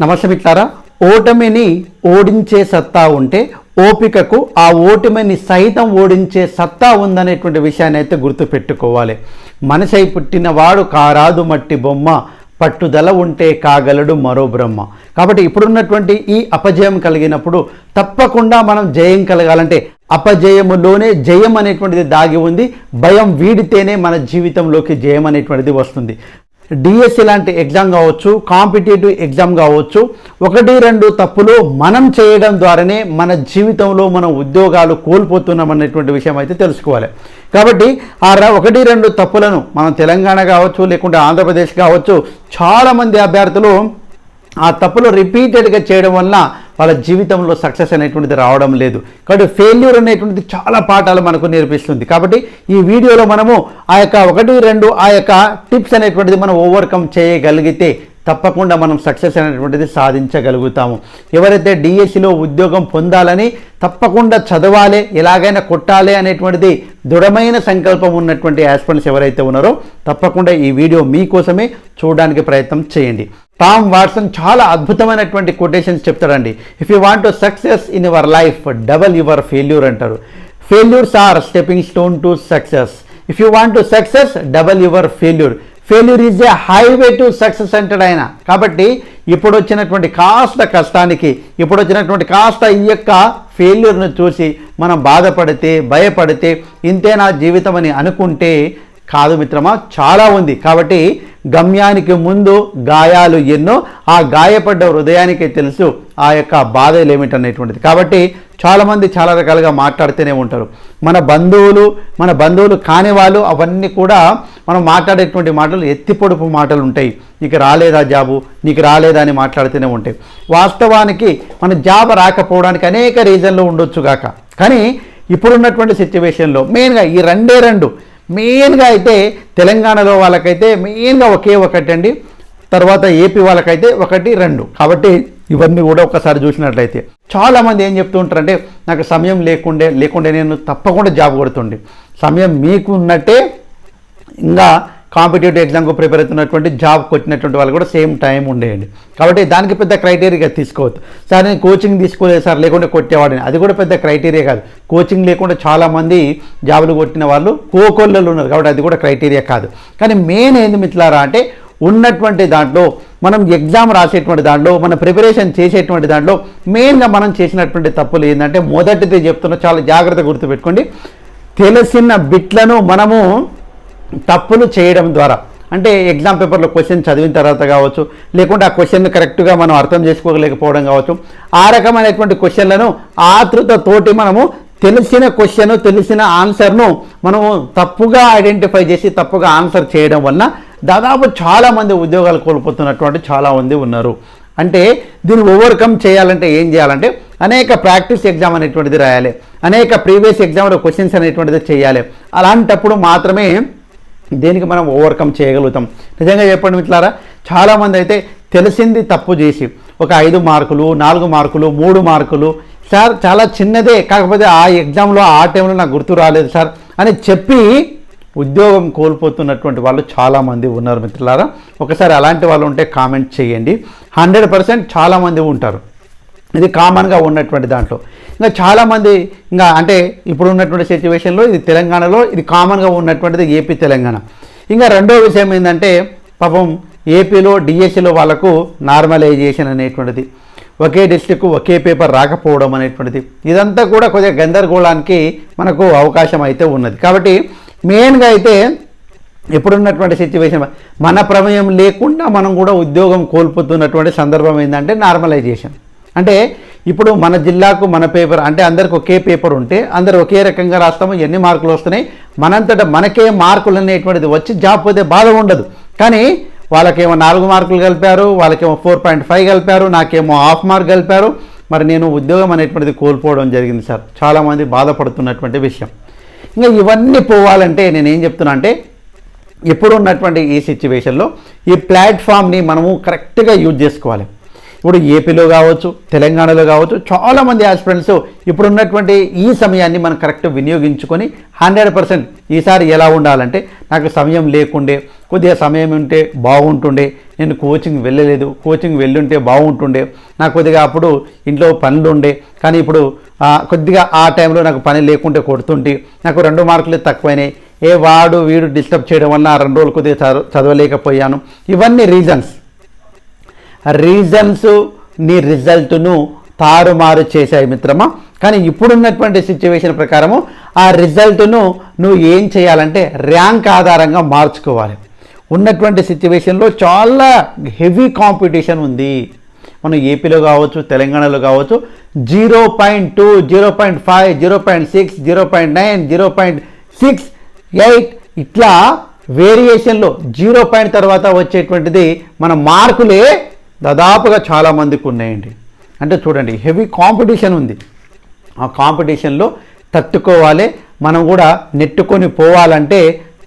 నమస్తే మిట్లారా ఓటమిని ఓడించే సత్తా ఉంటే ఓపికకు ఆ ఓటమిని సైతం ఓడించే సత్తా ఉందనేటువంటి విషయాన్ని అయితే గుర్తుపెట్టుకోవాలి. మనిషై పుట్టినవాడు కారాదు మట్టి బొమ్మ పట్టుదల ఉంటే కాగలడు మరో బ్రహ్మ. కాబట్టి ఇప్పుడున్నటువంటి ఈ అపజయం కలిగినప్పుడు తప్పకుండా మనం జయం కలగాలంటే అపజయములోనే జయం అనేటువంటిది దాగి ఉంది భయం వీడితేనే మన జీవితంలోకి జయం అనేటువంటిది వస్తుంది. డిఎస్సి లాంటి ఎగ్జామ్ కావచ్చు కాంపిటేటివ్ ఎగ్జామ్ కావచ్చు ఒకటి రెండు తప్పులు మనం చేయడం ద్వారానే మన జీవితంలో మనం ఉద్యోగాలు కోల్పోతున్నాం అనేటువంటి విషయం అయితే తెలుసుకోవాలి. కాబట్టి ఆ ఒకటి రెండు తప్పులను మనం తెలంగాణ కావచ్చు లేకుంటే ఆంధ్రప్రదేశ్ కావచ్చు చాలామంది అభ్యర్థులు ఆ తప్పులు రిపీటెడ్గా చేయడం వల్ల వాళ్ళ జీవితంలో సక్సెస్ అనేటువంటిది రావడం లేదు. కాబట్టి ఫెయిల్యూర్ అనేటువంటిది చాలా పాఠాలు మనకు నేర్పిస్తుంది. కాబట్టి ఈ వీడియోలో మనము ఆ యొక్క ఒకటి రెండు ఆ యొక్క టిప్స్ అనేటువంటిది మనం ఓవర్కమ్ చేయగలిగితే తప్పకుండా మనం సక్సెస్ అనేటువంటిది సాధించగలుగుతాము. ఎవరైతే డిఎస్సిలో ఉద్యోగం పొందాలని తప్పకుండా చదవాలి ఎలాగైనా కొట్టాలి అనేటువంటిది దృఢమైన సంకల్పం ఉన్నటువంటి యాస్పిరెంట్స్ ఎవరైతే ఉన్నారో తప్పకుండా ఈ వీడియో మీకోసమే చూడడానికి ప్రయత్నం చేయండి. టామ్ వాట్సన్ చాలా అద్భుతమైనటువంటి quotations చెప్తాడండి. If you want to success in your life double your failure అంటారు. Failures are stepping stone to success if you want to success double your failure failure is a highway to success అంటాడు ఆయన. కాబట్టి ఇప్పుడు వచ్చినటువంటి కాస్త కష్టానికి ఇప్పుడు వచ్చినటువంటి కాస్త ఈ యొక్క ఫెయిల్యూర్ను చూసి మనం బాధపడితే భయపడితే ఇంతే నా జీవితం అని అనుకుంటే కాదు మిత్రమా చాలా ఉంది. కాబట్టి గమ్యానికి ముందు గాయాలు ఎన్నో ఆ గాయపడ్డ హృదయానికి తెలుసు ఆ యొక్క బాధలు ఏమిటనేటువంటిది. కాబట్టి చాలామంది చాలా రకాలుగా మాట్లాడుతూనే ఉంటారు. మన బంధువులు మన బంధువులు కాని వాళ్ళు అవన్నీ కూడా మనం మాట్లాడేటువంటి మాటలు ఎత్తి పొడుపు మాటలు ఉంటాయి. నీకు రాలేదా జాబు? నీకు రాలేదా అని మాట్లాడుతూనే ఉంటాయి. వాస్తవానికి మన జాబ్ రాకపోవడానికి అనేక రీజన్లు ఉండొచ్చు కాక కానీ ఇప్పుడున్నటువంటి సిచ్యువేషన్లో మెయిన్గా ఈ రెండే రెండు మెయిన్గా అయితే తెలంగాణలో వాళ్ళకైతే మెయిన్గా ఒకే ఒకటి అండి. తర్వాత ఏపీ వాళ్ళకైతే ఒకటి రెండు. కాబట్టి ఇవన్నీ కూడా ఒకసారి చూసినట్లయితే చాలామంది ఏం చెప్తూ ఉంటారంటే నాకు సమయం లేకుండే లేకుండే నేను తప్పకుండా జాబ్ కొడుతుండే. సమయం మీకు ఉన్నట్టే ఇంకా కాంపిటేటివ్ ఎగ్జామ్కు ప్రిపేర్ అవుతున్నటువంటి జాబ్ కొట్టినటువంటి వాళ్ళు కూడా సేమ్ టైం ఉండేయండి. కాబట్టి దానికి పెద్ద క్రైటీరియా తీసుకోవద్దు. సార్ నేను కోచింగ్ తీసుకోలేదు సార్ లేకుండా కొట్టేవాడిని. అది కూడా పెద్ద క్రైటీరియా కాదు. కోచింగ్ లేకుండా చాలామంది జాబులు కొట్టిన వాళ్ళు కోకొల్లలు ఉన్నారు. కాబట్టి అది కూడా క్రైటీరియా కాదు. కానీ మెయిన్ ఏంది మిత్రులారా అంటే ఉన్నటువంటి దాంట్లో మనం ఎగ్జామ్ రాసేటువంటి దాంట్లో మన ప్రిపరేషన్ చేసేటువంటి దాంట్లో మెయిన్గా మనం చేసినటువంటి తప్పులు ఏంటంటే మొదటిది చెప్తున్నా చాలా జాగ్రత్త గుర్తుపెట్టుకోండి. తెలిసిన బిట్లను మనము తప్పులు చేయడం ద్వారా. అంటే ఎగ్జామ్ పేపర్లో క్వశ్చన్ చదివిన తర్వాత కావచ్చు లేకుంటే ఆ క్వశ్చన్ కరెక్ట్గా మనం అర్థం చేసుకోలేకపోవడం కావచ్చు ఆ రకమైనటువంటి క్వశ్చన్లను ఆతృతతోటి మనము తెలిసిన క్వశ్చన్ తెలిసిన ఆన్సర్ను మనము తప్పుగా ఐడెంటిఫై చేసి తప్పుగా ఆన్సర్ చేయడం వలన దాదాపు చాలామంది ఉద్యోగాలు కోల్పోతున్నటువంటి చాలామంది ఉన్నారు. అంటే దీన్ని ఓవర్కమ్ చేయాలంటే ఏం చేయాలంటే అనేక ప్రాక్టీస్ ఎగ్జామ్ అనేటువంటిది రాయాలి అనేక ప్రీవియస్ ఎగ్జామ్లో క్వశ్చన్స్ అనేటువంటిది చేయాలి. అలాంటప్పుడు మాత్రమే దేనికి మనం ఓవర్కమ్ చేయగలుగుతాం? నిజంగా చెప్పండి మిట్లారా చాలామంది అయితే తెలిసింది తప్పు చేసి ఒక ఐదు మార్కులు నాలుగు మార్కులు మూడు మార్కులు సార్ చాలా చిన్నదే కాకపోతే ఆ ఎగ్జామ్లో ఆ టైంలో నాకు గుర్తు రాలేదు సార్ అని చెప్పి ఉద్యోగం కోల్పోతున్నటువంటి వాళ్ళు చాలామంది ఉన్నారు మిత్రులారా. ఒకసారి అలాంటి వాళ్ళు ఉంటే కామెంట్ చేయండి. హండ్రెడ్ పర్సెంట్ చాలామంది ఉంటారు. ఇది కామన్గా ఉన్నటువంటి దాంట్లో. ఇంకా చాలామంది ఇంకా అంటే ఇప్పుడు ఉన్నటువంటి సిచ్యువేషన్లో ఇది తెలంగాణలో ఇది కామన్గా ఉన్నటువంటిది ఏపీ తెలంగాణ. ఇంకా రెండో విషయం ఏంటంటే పాపం ఏపీలో డిఎస్సిలో వాళ్ళకు నార్మలైజేషన్ అనేటువంటిది. ఒకే డిస్టిక్ ఒకే పేపర్ రాకపోవడం అనేటువంటిది. ఇదంతా కూడా కొద్దిగా గందరగోళానికి మనకు అవకాశం అయితే ఉన్నది. కాబట్టి మెయిన్గా అయితే ఇప్పుడున్నటువంటి సిచ్యువేషన్ మన ప్రమేయం లేకుండా మనం కూడా ఉద్యోగం కోల్పోతున్నటువంటి సందర్భం ఏంటంటే నార్మలైజేషన్ అంటే ఇప్పుడు మన జిల్లాకు మన పేపర్ అంటే అందరికి ఒకే పేపర్ ఉంటే అందరు ఒకే రకంగా రాస్తాము ఎన్ని మార్కులు వస్తున్నాయి మనంతట మనకే మార్కులు అనేటువంటిది వచ్చి జాబ్ పోతే బాధ ఉండదు. కానీ వాళ్ళకేమో నాలుగు మార్కులు కలిపారు వాళ్ళకేమో ఫోర్ పాయింట్ ఫైవ్ కలిపారు నాకేమో హాఫ్ మార్క్ కలిపారు. మరి నేను ఉద్యోగం అనేటువంటిది కోల్పోవడం జరిగింది సార్. చాలామంది బాధపడుతున్నటువంటి విషయం. ఇంకా ఇవన్నీ పోవాలంటే నేను ఏం చెప్తున్నా అంటే ఇప్పుడు ఉన్నటువంటి ఈ సిచ్యువేషన్లో ఈ ప్లాట్ఫామ్ని మనము కరెక్ట్గా యూజ్ చేసుకోవాలి. ఇప్పుడు ఏపీలో కావచ్చు తెలంగాణలో కావచ్చు చాలామంది ఆస్పిరెంట్స్ ఇప్పుడు ఉన్నటువంటి ఈ సమయాన్ని మనం కరెక్ట్ వినియోగించుకొని హండ్రెడ్ పర్సెంట్ ఈసారి ఎలా ఉండాలంటే నాకు సమయం లేకుండే కొద్దిగా సమయం ఉంటే బాగుంటుండే నేను కోచింగ్ వెళ్ళలేదు కోచింగ్ వెళ్ళుంటే బాగుంటుండే నాకు కొద్దిగా అప్పుడు ఇంట్లో పనులు ఉండే కానీ ఇప్పుడు కొద్దిగా ఆ టైంలో నాకు పని లేకుంటే కొడుతుంటే నాకు రెండు మార్కులు తక్కువైనాయి. ఏ వాడు వీడు డిస్టర్బ్ చేయడం వల్ల రెండు రోజులు కొద్దిగా చదవలేకపోయాను. ఇవన్నీ రీజన్స్ రీజన్స్ నీ రిజల్ట్ను తారుమారు చేశాయి మిత్రమా? కానీ ఇప్పుడున్నటువంటి సిచ్యువేషన్ ప్రకారము ఆ రిజల్ట్ను నువ్వు ఏం చేయాలంటే ర్యాంక్ ఆధారంగా మార్చుకోవాలి. ఉన్నటువంటి సిచ్యువేషన్లో చాలా హెవీ కాంపిటీషన్ ఉంది. మనం ఏపీలో కావచ్చు తెలంగాణలో కావచ్చు zero point two zero point five zero point six zero point nine zero point six eight ఇట్లా వేరియేషన్లో జీరో పాయింట్ తర్వాత వచ్చేటువంటిది మన మార్కులే దాదాపుగా చాలామందికి ఉన్నాయండి. అంటే చూడండి హెవీ కాంపిటీషన్ ఉంది. ఆ కాంపిటీషన్లో తట్టుకోవాలి మనం కూడా నెట్టుకొని పోవాలంటే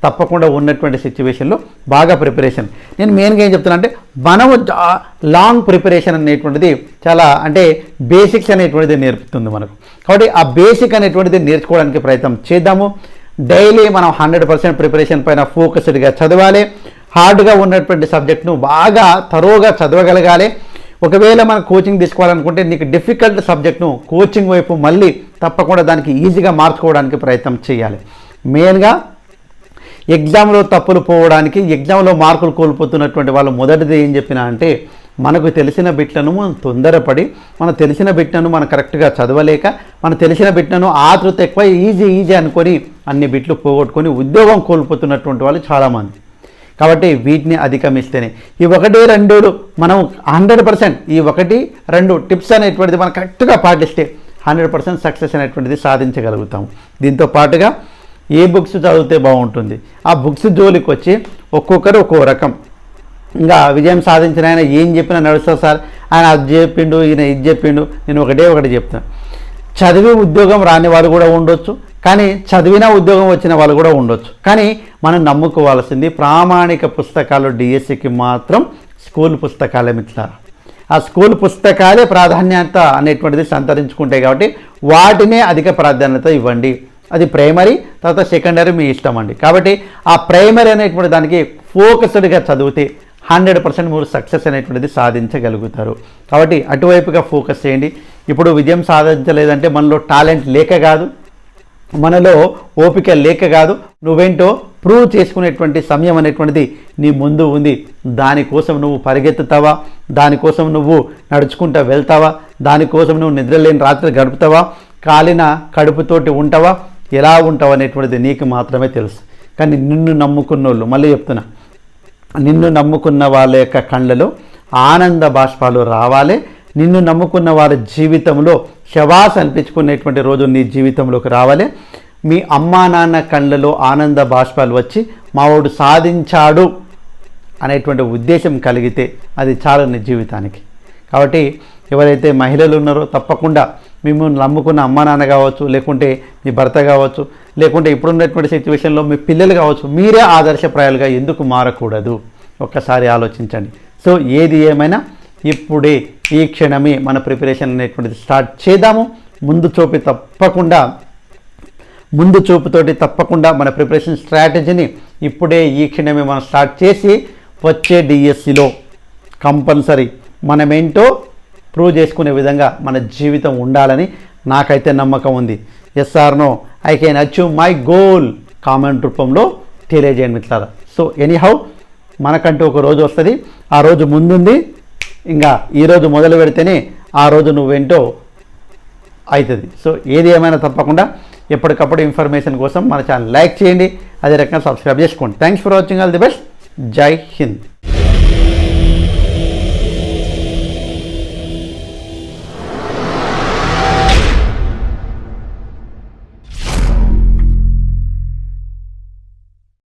తప్పకుండా ఉన్నటువంటి సిచ్యువేషన్లో బాగా ప్రిపరేషన్ నేను మెయిన్గా ఏం చెప్తున్నా అంటే మనము లాంగ్ ప్రిపరేషన్ అనేటువంటిది చాలా అంటే బేసిక్స్ అనేటువంటిది నేర్పుతుంది మనకు. కాబట్టి ఆ బేసిక్ అనేటువంటిది నేర్చుకోవడానికి ప్రయత్నం చేద్దాము. డైలీ మనం హండ్రెడ్ పర్సెంట్ ప్రిపరేషన్ పైన ఫోకస్డ్గా చదవాలి. హార్డ్గా ఉన్నటువంటి సబ్జెక్ట్ను బాగా తరోగా చదవగలగాలి. ఒకవేళ మనం కోచింగ్ తీసుకోవాలనుకుంటే నీకు డిఫికల్ట్ సబ్జెక్ట్ను కోచింగ్ వైపు మళ్ళీ తప్పకుండా దానికి ఈజీగా మార్చుకోవడానికి ప్రయత్నం చేయాలి. మెయిన్గా ఎగ్జామ్లో తప్పులు పోవడానికి ఎగ్జామ్లో మార్కులు కోల్పోతున్నటువంటి వాళ్ళు మొదటిది ఏం చెప్పినా అంటే మనకు తెలిసిన బిట్లను మనం తొందరపడి మన తెలిసిన బిట్లను మనం కరెక్ట్గా చదవలేక మన తెలిసిన బిట్లను ఆతృత ఎక్కువ ఈజీ ఈజీ అనుకొని అన్ని బిట్లు పోగొట్టుకొని ఉద్యోగం కోల్పోతున్నటువంటి వాళ్ళు చాలామంది. కాబట్టి వీటిని అధిగమిస్తేనే. ఈ ఒకటి రెండు మనం హండ్రెడ్ పర్సెంట్ ఈ ఒకటి రెండు టిప్స్ అనేటువంటిది మనం కరెక్ట్గా పాటిస్తే హండ్రెడ్ పర్సెంట్ సక్సెస్ అనేటువంటిది సాధించగలుగుతాం దీంతో పాటుగా ఏ బుక్స్ చదివితే బాగుంటుంది? ఆ బుక్స్ జోలికి వచ్చి ఒక్కొక్కరు ఒక్కో రకం. ఇంకా విజయం సాధించిన ఆయన ఏం చెప్పినా నడుస్తా సార్. ఆయన అది చెప్పిండు ఈయన ఇది చెప్పిండు నేను ఒకటే ఒకటి చెప్తాను చదివి ఉద్యోగం రాని వాళ్ళు కూడా ఉండొచ్చు. కానీ చదివిన ఉద్యోగం వచ్చిన వాళ్ళు కూడా ఉండొచ్చు. కానీ మనం నమ్ముకోవాల్సింది ప్రామాణిక పుస్తకాలు డిఎస్సికి మాత్రం స్కూల్ పుస్తకాలే మిత్రులారా. ఆ స్కూల్ పుస్తకాలే ప్రాధాన్యత అనేటువంటిది సంతరించుకుంటాయి కాబట్టి వాటినే అధిక ప్రాధాన్యత ఇవ్వండి. అది ప్రైమరీ తర్వాత సెకండరీ మీ ఇష్టం అండి. కాబట్టి ఆ ప్రైమరీ అనేటువంటి దానికి ఫోకస్డ్గా చదివితే హండ్రెడ్ పర్సెంట్ మీరు సక్సెస్ అనేటువంటిది సాధించగలుగుతారు. కాబట్టి అటువైపుగా ఫోకస్ చేయండి. ఇప్పుడు విజయం సాధించలేదంటే మనలో టాలెంట్ లేక కాదు. మనలో ఓపిక లేక కాదు నువ్వేంటో ప్రూవ్ చేసుకునేటువంటి సమయం అనేటువంటిది నీ ముందు ఉంది. దానికోసం నువ్వు పరిగెత్తుతావా? దానికోసం నువ్వు నడుచుకుంటా వెళ్తావా? దానికోసం నువ్వు నిద్రలేని రాత్రి గడుపుతావా? కాలిన కడుపుతోటి ఉంటావా? ఎలా ఉంటావు అనేటువంటిది నీకు మాత్రమే తెలుసు. కానీ నిన్ను నమ్ముకున్న వాళ్ళు మళ్ళీ చెప్తున్నా నిన్ను నమ్ముకున్న వాళ్ళ యొక్క కళ్ళలో ఆనంద బాష్పాలు రావాలి. నిన్ను నమ్ముకున్న వారి జీవితంలో శవాస్ అనిపించుకునేటువంటి రోజు నీ జీవితంలోకి రావాలి. మీ అమ్మా నాన్న కళ్ళలో ఆనంద బాష్పాలు వచ్చి మావాడు సాధించాడు అనేటువంటి ఉద్దేశం కలిగితే అది చాలు నీ జీవితానికి. కాబట్టి ఎవరైతే మహిళలు ఉన్నారో తప్పకుండా మిమ్మల్ని నమ్ముకున్న అమ్మ నాన్న కావచ్చు లేకుంటే మీ భర్త కావచ్చు లేకుంటే ఇప్పుడున్నటువంటి సిచ్యువేషన్లో మీ పిల్లలు కావచ్చు మీరే ఆదర్శప్రాయాలుగా ఎందుకు మారకూడదు? ఒక్కసారి ఆలోచించండి. సో ఏది ఏమైనా ఇప్పుడే ఈ క్షణమే మన ప్రిపరేషన్ అనేటువంటిది స్టార్ట్ చేద్దాము. ముందు చూపి తప్పకుండా ముందు చూపుతోటి తప్పకుండా మన ప్రిపరేషన్ స్ట్రాటజీని ఇప్పుడే ఈ క్షణమే మనం స్టార్ట్ చేసి వచ్చే డిఎస్సిలో కంపల్సరీ మనమేంటో ప్రూవ్ చేసుకునే విధంగా మన జీవితం ఉండాలని నాకైతే నమ్మకం ఉంది. ఎస్ఆర్నో I can achieve my goal comment రూపంలో తెలియజేయండి మిత్రులారా. సో ఎనీహౌ మనకంటూ ఒక రోజు వస్తుంది. ఆ రోజు ముందుంది. ఇంకా ఈరోజు మొదలు పెడితేనే ఆ రోజు నువ్వేంటో అవుతుంది సో ఏది ఏమైనా తప్పకుండా ఎప్పటికప్పుడు ఇన్ఫర్మేషన్ కోసం మన ఛానల్ లైక్ చేయండి. అదే రకంగా సబ్స్క్రైబ్ చేసుకోండి. Thanks for watching all the best జై హింద్.